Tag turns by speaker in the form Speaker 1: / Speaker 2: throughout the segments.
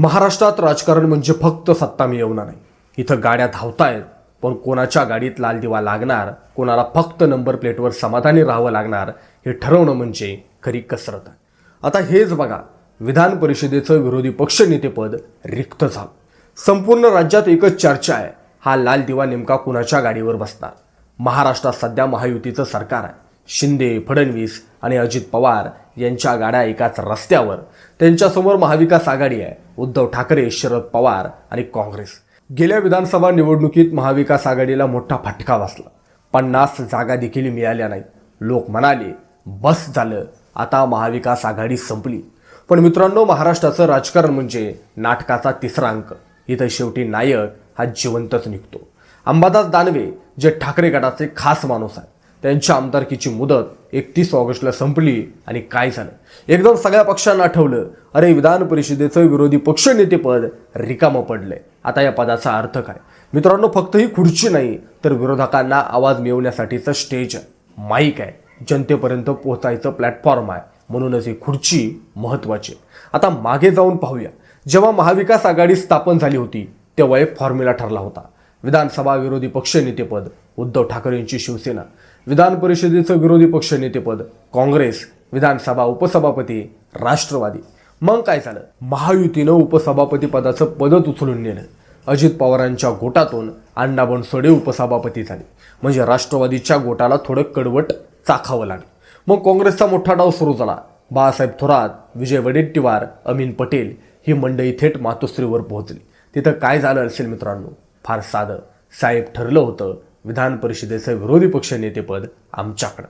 Speaker 1: महाराष्ट्रात राजकारण म्हणजे फक्त सत्ता मिळवणं नाही. इथं गाड्या धावतायत पण कोणाच्या गाडीत लाल दिवा लागणार कोणाला फक्त नंबर प्लेटवर समाधानी राहावं लागणार हे ठरवणं म्हणजे खरी कसरत. आहे आता हेच बघा विधान परिषदेचं विरोधी पक्षनेतेपद रिक्त झालं. संपूर्ण राज्यात एकच चर्चा आहे हा लाल दिवा नेमका कुणाच्या गाडीवर बसणार? महाराष्ट्रात सध्या महायुतीचं सरकार आहे. शिंदे फडणवीस आणि अजित पवार यांच्या गाड्या एकाच रस्त्यावर. त्यांच्यासमोर महाविकास आघाडी आहे. उद्धव ठाकरे शरद पवार आणि काँग्रेस. गेल्या विधानसभा निवडणुकीत महाविकास आघाडीला मोठा फटका बसला. पन्नास जागा देखील मिळाल्या नाहीत. लोक म्हणाले बस झालं. आता महाविकास आघाडी संपली. पण मित्रांनो महाराष्ट्राचं राजकारण म्हणजे नाटकाचा तिसरा अंक. इथं शेवटी नायक हा जिवंतच निघतो. अंबादास दानवे जे ठाकरे गटाचे खास माणूस आहेत. त्यांच्या आमदारकीची मुदत एकतीस ऑगस्टला संपली आणि काय झालं? एकदम सगळ्या पक्षांना आठवलं अरे विधान परिषदेचं विरोधी पक्षनेतेपद रिकामं पडलंय. आता या पदाचा अर्थ काय? मित्रांनो फक्त ही खुर्ची नाही तर विरोधकांना आवाज मिळवण्यासाठीचं स्टेज आहे माईक आहे. जनतेपर्यंत पोहोचायचं प्लॅटफॉर्म आहे. म्हणूनच ही खुर्ची महत्वाची आहे. आता मागे जाऊन पाहूया. जेव्हा महाविकास आघाडी स्थापन झाली होती तेव्हा एक फॉर्म्युला ठरला होता. विधानसभा विरोधी पक्षनेतेपद उद्धव ठाकरेंची शिवसेना. विधान परिषदेचं विरोधी पक्षनेतेपद काँग्रेस विधानसभा उपसभापती राष्ट्रवादी. मग काय झालं? महायुतीनं उपसभापती पदाचं पदच उचलून नेलं. अजित पवारांच्या गोटातून अण्णा बनसोडे उपसभापती झाले. म्हणजे राष्ट्रवादीच्या गोटाला थोडं कडवट चाखावं लागलं. मग काँग्रेसचा मोठा डाव सुरू झाला. बाळासाहेब थोरात विजय वडेट्टीवार अमीन पटेल ही मंडई थेट मातोश्रीवर पोहोचली. तिथं काय झालं असेल मित्रांनो? फार साधं. साहेब ठरलं होतं विधान परिषदेचं विरोधी पक्षनेतेपद आमच्याकडं.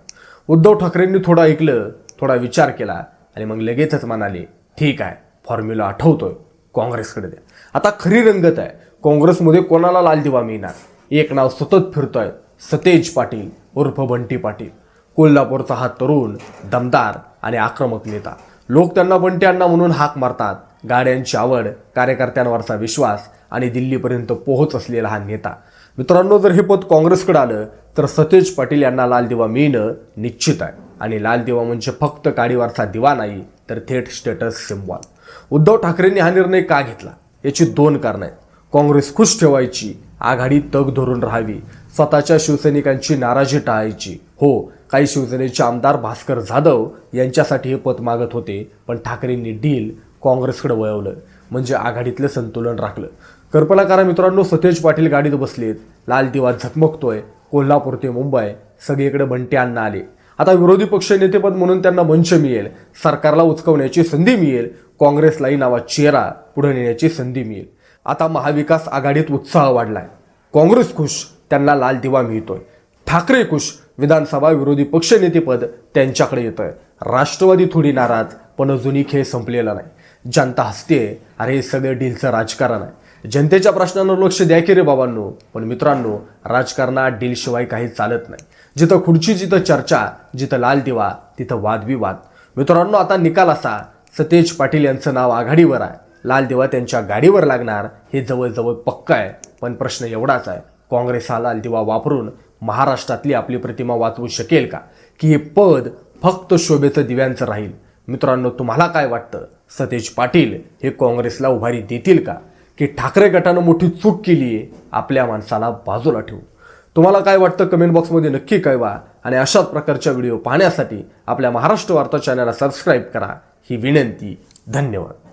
Speaker 1: उद्धव ठाकरेंनी थोडं ऐकलं थोडा विचार केला आणि मग लगेचच म्हणाले ठीक आहे फॉर्म्युला आठवतोय काँग्रेसकडे द्या. आता खरी रंगत आहे काँग्रेसमध्ये कोणाला लाल दिवा मिळणार? एक नाव सतत फिरतोय सतेज पाटील उर्फ बंटी पाटील. कोल्हापूरचा हा तरुण दमदार आणि आक्रमक नेता. लोक त्यांना बंटी अण्णा म्हणून हाक मारतात. गाड्यांची आवड कार्यकर्त्यांवरचा विश्वास आणि दिल्लीपर्यंत पोहोच असलेला हा नेता. मित्रांनो जर हे पद काँग्रेसकडे आलं तर सतेज पाटील यांना लाल दिवा मिळणं निश्चित आहे. आणि लाल दिवा म्हणजे फक्त काडीवरचा दिवा नाही तर थेट स्टेटस सिम्बॉल उद्धव ठाकरेंनी हा निर्णय का घेतला? याची दोन कारणं आहेत. काँग्रेस खुश ठेवायची आघाडी तग धरून राहावी स्वतःच्या शिवसैनिकांची नाराजी टाळायची. हो काही शिवसेनेचे आमदार भास्कर जाधव यांच्यासाठी हे पद मागत होते पण ठाकरेंनी डील काँग्रेसकडे वळवलं. म्हणजे आघाडीतलं संतुलन राखलं. कल्पना मित्रांनो सतेज पाटील गाडीत बसलेत. लाल दिवा झकमकतोय. कोल्हापूर ते मुंबई सगळीकडे बंटे अण्णा आले. आता विरोधी पक्ष नेतेपद म्हणून त्यांना मंच मिळेल. सरकारला उचकवण्याची संधी मिळेल. काँग्रेसलाही नावा चेहरा पुढे नेण्याची संधी मिळेल. आता महाविकास आघाडीत उत्साह वाढलाय. काँग्रेस खुश त्यांना लाल दिवा मिळतोय. ठाकरे खुश विधानसभा विरोधी पक्षनेतेपद त्यांच्याकडे येतंय. राष्ट्रवादी थोडी नाराज पण अजूनही खेळ संपलेला नाही. जनता हसते. अरे हे सगळं डीलचं राजकारण आहे. जनतेच्या प्रश्नांवर लक्ष द्या की रे बाबांनो. पण मित्रांनो राजकारणात डीलशिवाय काही चालत नाही. जिथं खुर्ची जिथं चर्चा जिथं लाल दिवा तिथं वादविवाद. मित्रांनो आता निकाल असा. सतेज पाटील यांचं नाव आघाडीवर आहे. लाल दिवा त्यांच्या गाडीवर लागणार हे जवळजवळ पक्क आहे. पण प्रश्न एवढाच आहे. काँग्रेस हा लाल दिवा वापरून महाराष्ट्रातली आपली प्रतिमा वाचवू शकेल का? की हे पद फक्त शोभेचं दिव्यांचं राहील. मित्रांनो तुम्हाला काय वाटतं? सतेज पाटील हे काँग्रेसला उभारी देतील का? की ठाकरे गटानं मोठी चूक केली आहे आपल्या माणसाला बाजूला ठेवून? तुम्हाला काय वाटतं कमेंट बॉक्समध्ये नक्की कळवा आणि अशाच प्रकारच्या व्हिडिओ पाहण्यासाठी आपल्या महाराष्ट्र वार्ता चॅनलला सबस्क्राईब करा. ही विनंती धन्यवाद.